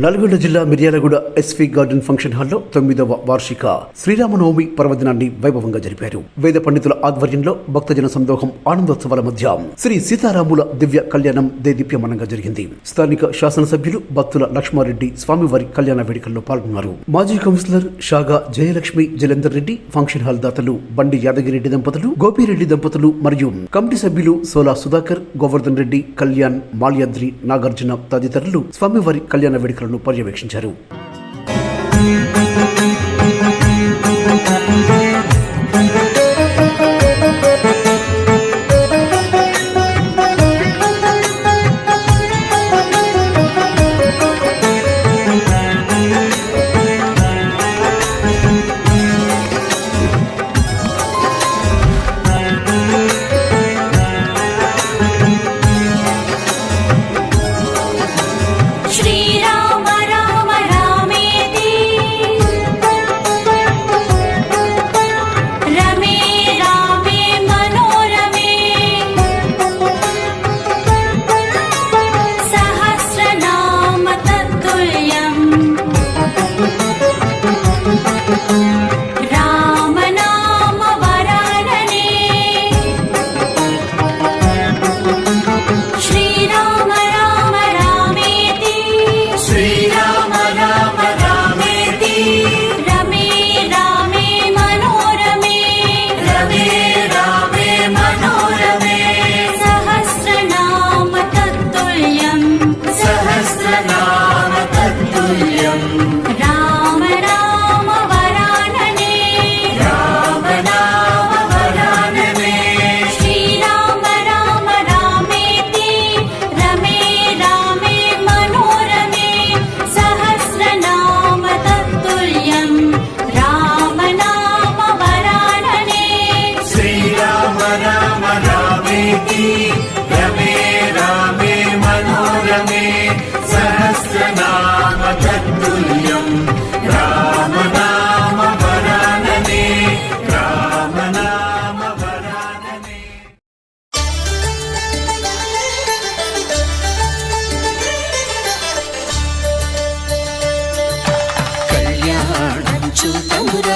నల్గొండ జిల్లా Miryalaguda SV garden function హాల్లో తొమ్మిదవ వార్షిక శ్రీరామనవమి పర్వదినాన్ని వైభవంగా జరిపారు. వేద పండితుల ఆధ్వర్యంలో భక్తజన సందోహం ఆనందోత్సవాల మధ్య శ్రీ సీతారాముల దివ్య కళ్యాణం దేదీప్యమానంగా జరిగింది. స్థానిక శాసనసభ్యులు భక్తుల లక్ష్మారెడ్డి స్వామివారి కళ్యాణ వేడుకల్లో పాల్గొన్నారు. మాజీ కౌన్సిలర్ షాగా జయలక్ష్మి జలేందర్ రెడ్డి ఫంక్షన్ హాల్ దాతలు బండి యాదగిరెడ్డి దంపతులు గోపిరెడ్డి దంపతులు మరియు కమిటీ సభ్యులు సోలా సుధాకర్ గోవర్ధన్ రెడ్డి కళ్యాణ్ మాల్యాద్రి నాగార్జున తదితరులు స్వామివారి కళ్యాణ వేడుకలను పర్యవేక్షించారు.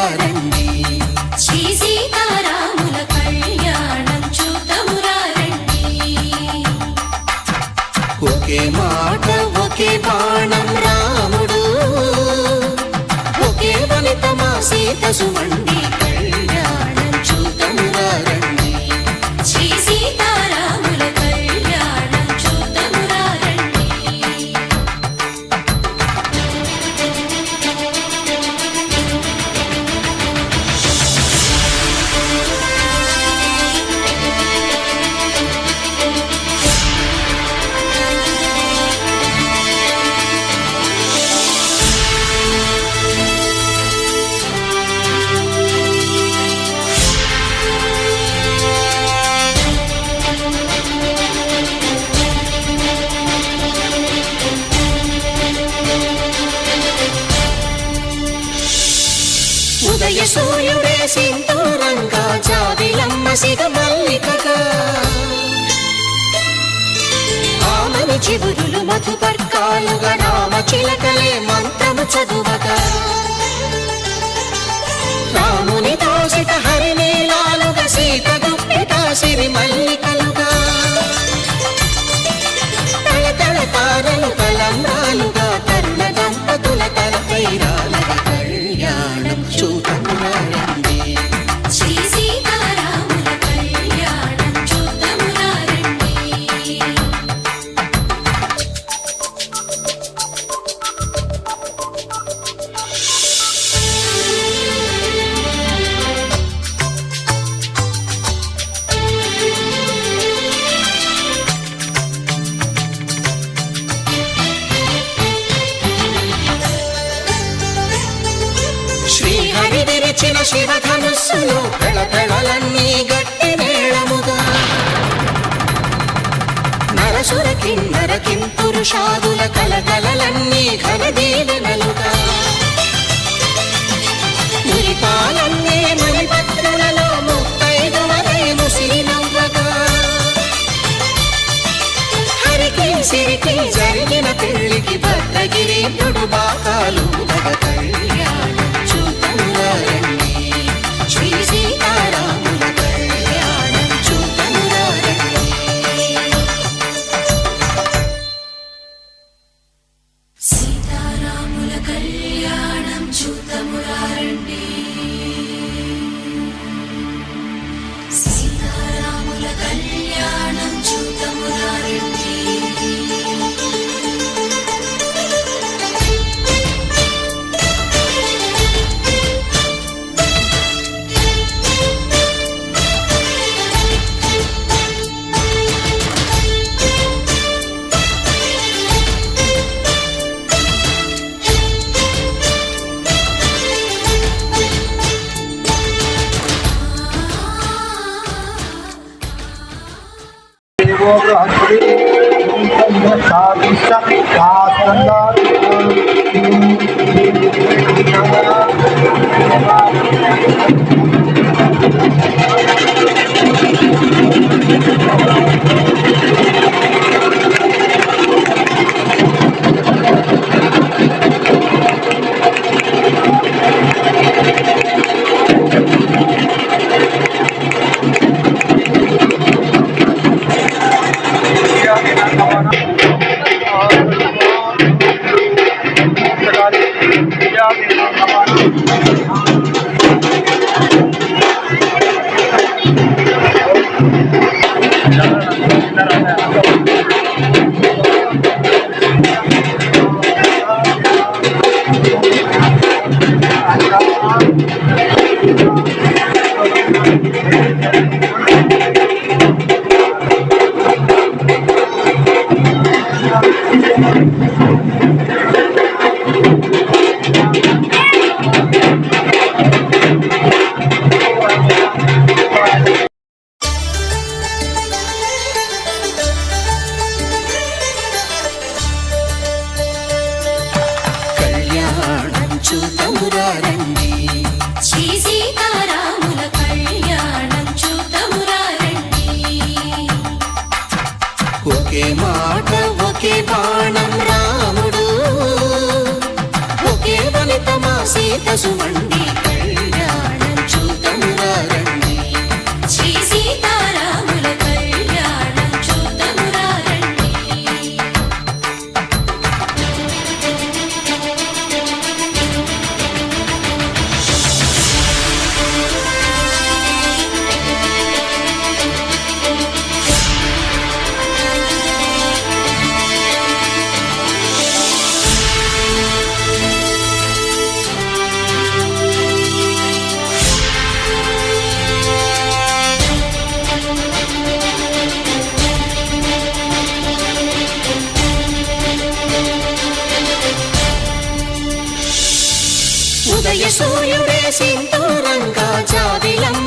చూతమురారండి శ్రీ సీతారాముల కళ్యాణం చూతమురారండి ఒకే మాట ఒకే బాణం రాముడు. ఒకే వనిత మా సీత సుమండి సింధూరంగా జాబిలమ్మ సిగ మల్లికగా ఆమని చిగురులు మధుపర్కాలుగా శివధనుస్సులో పెళపెళలన్నీ గట్టి మేళముగా నరసుర కిన్నర కింపురుషాదుల కలకలలన్నీ ఘన దీవెనలుగా. మురిపాలన్నీ మణిపత్రులలో ముత్తైదువలై ముసిరి నవ్వగా హరికి సిరికి జరిగిన పెళ్ళికి భర్తగిరి భద్రగిరీంద్రుడు బాకాలు సీతారాముల కళ్యాణం కళ్యాణం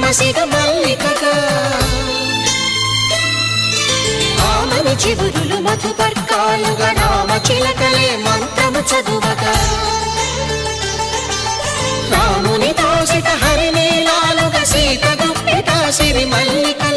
జాబిలమ్మ సిగ మల్లికగా. ఆమని చివురులు మధుపర్కాలుగా నామ చిలకలే మంత్రము చదువగా. రాముని తోసిట హరినీలాలుగా సీత గుప్పిట సిరి మల్లిక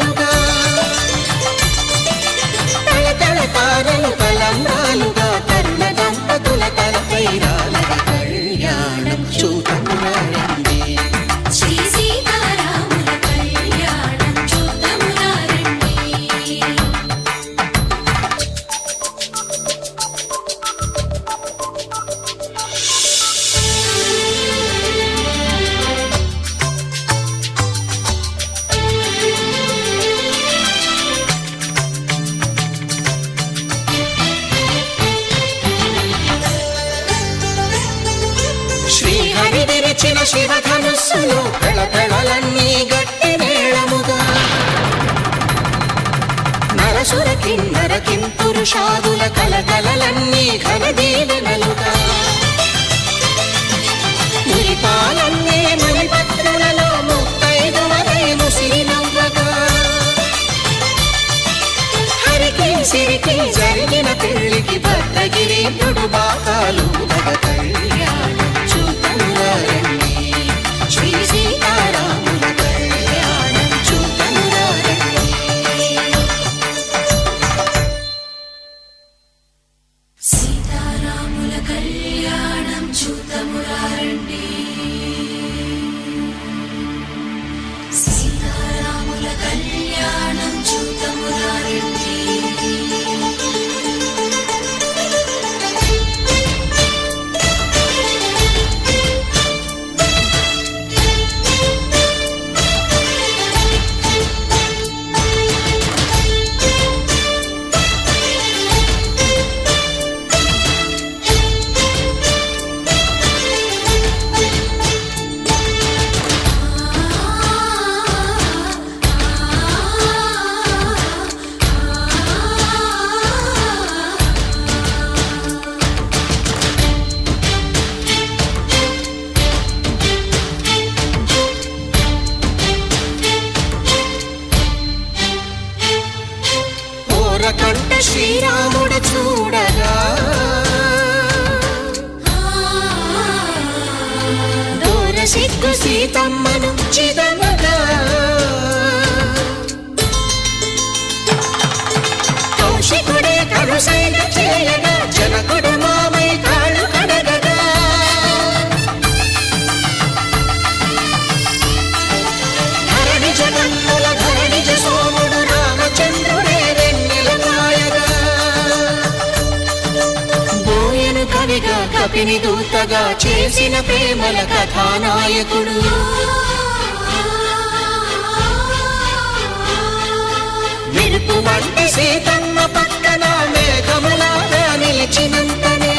శివధనుస్సులు పెళపెళలన్నీ గట్టి మేళముగా నరసుర కిన్నర కింపురుషాదుల కలకలలన్నీ ఘన దీవెనలుగా మురిపాలన్నే మణిపత్రులలో ముత్తైదువలై ముసిరి నవ్వగా హరికి సిరికి జరిగిన పెళ్ళికి భద్రగిరీంద్రుడు బాకాలు సిగ్గు సీతమ్మను చిదమగా. కౌశికుడే కలుసైన చేయగా జనకుడు మామ కపిని దూతగా చేసిన ప్రేమల కథానాయకుడు. మెరుపు వంటి సీతమ్మ పక్కన మేఘములాగా నిలిచినంతనే